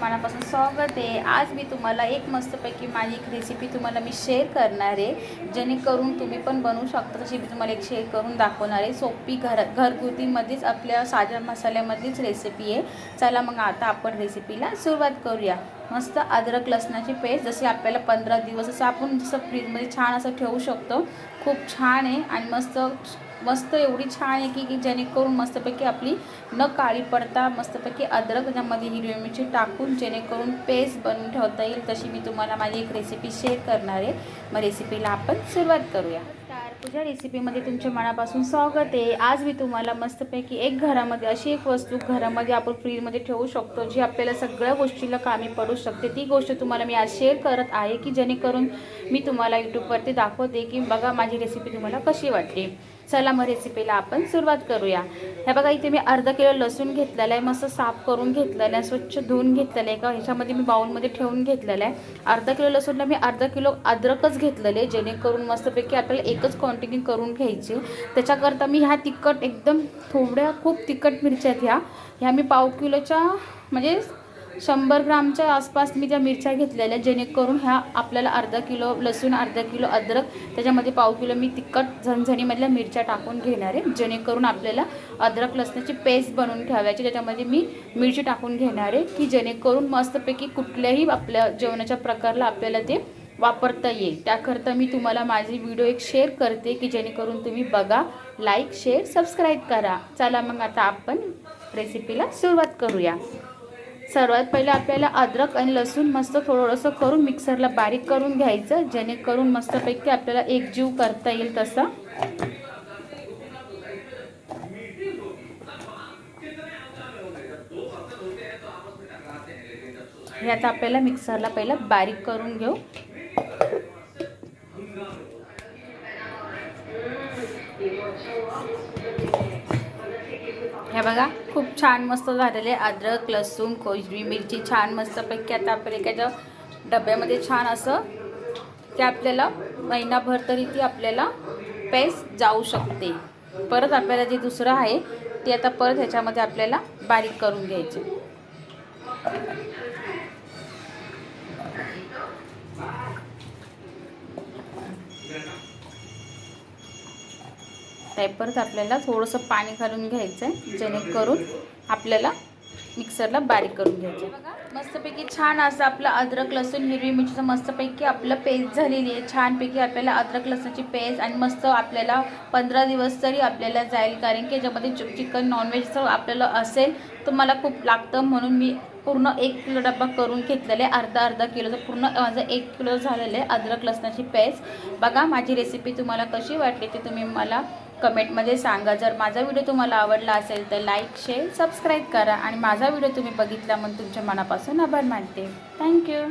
मनापासून स्वागत आहे. आज मी तुम्हाला एक मस्तपैकी माझी एक रेसिपी तुम्हाला मी शेअर करणार आहे. जेणेकरून तुम्ही पण बनवू शकता तशी मी तुम्हाला एक शेअर करून दाखवणार आहे. सोपी घर घरगुतीमध्येच आपल्या साध्या मसाल्यामध्येच रेसिपी आहे. चला मग आता आपण रेसिपीला सुरुवात करूया. मस्त अद्रक लसणाची पेस्ट जशी आपल्याला पंधरा दिवस असं आपण जसं फ्रीजमध्ये छान असं ठेवू शकतो. खूप छान आहे आणि मस्त मस्त एवढी छान आहे की की जेणेकरून मस्तपैकी आपली न काळी पडता मस्तपैकी अद्रक त्याच्यामध्ये हिरवी मिरची टाकून जेणेकरून पेस्ट बनवून ठेवता येईल तशी मी तुम्हाला माझी एक रेसिपी शेअर करणार आहे. मग रेसिपीला आपण सुरुवात करूया. तुझ्या रेसिपीमध्ये तुमच्या मनापासून स्वागत आहे. आज मी तुम्हाला मस्तपैकी एक घरामध्ये अशी एक वस्तू घरामध्ये आपण फ्रीजमध्ये ठेवू शकतो जी आपल्याला सगळ्या गोष्टीला कामी पडू शकते. ती गोष्ट तुम्हाला मी आज शेअर करत आहे की जेणेकरून मी तुम्हाला यूट्यूबवरती दाखवते की बघा माझी रेसिपी तुम्हाला कशी वाटते चला मग रेसिपीला आपण सुरुवात करूया. हे बघा इथे मी अर्धा किलो लसूण घेतलेला आहे. मस्त साफ करून घेतलेला आहे. स्वच्छ धुवून घेतलेलं आहे. का ह्याच्यामध्ये मी बाउलमध्ये ठेवून घेतलेलं आहे. अर्धा किलो लसूणला मी अर्धा किलो अद्रकच घेतलेले आहे. जेणेकरून मस्तपैकी आपल्याला एकच क्वांटिटी करून घ्यायची. त्याच्याकरता मी ह्या तिखट एकदम थोड्या खूप तिखट मिरच्या आहेत ह्या. ह्या मी पाव किलोच्या म्हणजे शंभर ग्रामच्या आसपास मी त्या मिरच्या घेतलेल्या जेणेकरून ह्या आपल्याला अर्धा किलो लसूण अर्धा किलो अद्रक त्याच्यामध्ये पाव किलो मी तिखट झणझणीमधल्या मिरच्या टाकून घेणार आहे. जेणेकरून आपल्याला अद्रक लसणाची पेस्ट बनवून ठेवायची त्याच्यामध्ये मी मिरची टाकून घेणार आहे की जेणेकरून मस्तपैकी कुठल्याही आपल्या जेवणाच्या प्रकारला आपल्याला ते वापरता येईल. त्याकरता मी तुम्हाला माझी व्हिडिओ एक शेअर करते की जेणेकरून तुम्ही बघा लाईक शेअर सबस्क्राईब करा. चला मग आता आपण रेसिपीला सुरुवात करूया. सर्वात पहिले आपल्याला अद्रक आणि लसूण मस्त थोडंसं करून मिक्सरला बारीक करून घ्यायचं जेणेकरून मस्तपैकी आपल्याला एकजीव करता येईल तसं. हे आता आपल्याला मिक्सरला पहिलं बारीक करून घेऊ. हे बघा खूप छान मस्त झालेले अद्रक लसूण कोजरी मिरची छान मस्तपैकी आता आपण एखाद्या डब्यामध्ये छान असं ते आपल्याला महिनाभर तरी ती आपल्याला पेस्ट जाऊ शकते. परत आपल्याला जे दुसरं आहे ते आता परत ह्याच्यामध्ये आपल्याला बारीक करून घ्यायचे. आहे. परत आपल्याला थोडंसं पाणी घालून घ्यायचं आहे जेणेकरून आपल्याला मिक्सरला बारीक करून घ्यायचं बघा मस्तपैकी छान असं आपलं अद्रक लसूण हिरवी मिरचीचं मस्तपैकी आपलं पेस्ट झालेली आहे. छानपैकी आपल्याला अद्रक लसणाची पेस्ट आणि मस्त आपल्याला पंधरा दिवस तरी आपल्याला जाईल. कारण की याच्यामध्ये चिकन नॉनव्हेजचं आपल्याला असेल तर मला खूप लागतं. म्हणून मी पूर्ण एक किलो डब्बा करून घेतलेला आहे. अर्धा अर्धा किलोचं पूर्ण माझं एक किलो झालेलं आहे अद्रक लसणाची पेस्ट. बघा माझी रेसिपी तुम्हाला कशी वाटली ते तुम्ही मला कमेंटमध्ये सांगा. जर माझा व्हिडिओ तुम्हाला आवडला असेल तर लाईक शेअर सबस्क्राईब करा. आणि माझा व्हिडिओ तुम्ही बघितला म्हणून तुमच्या मनापासून आभार मानते. थँक्यू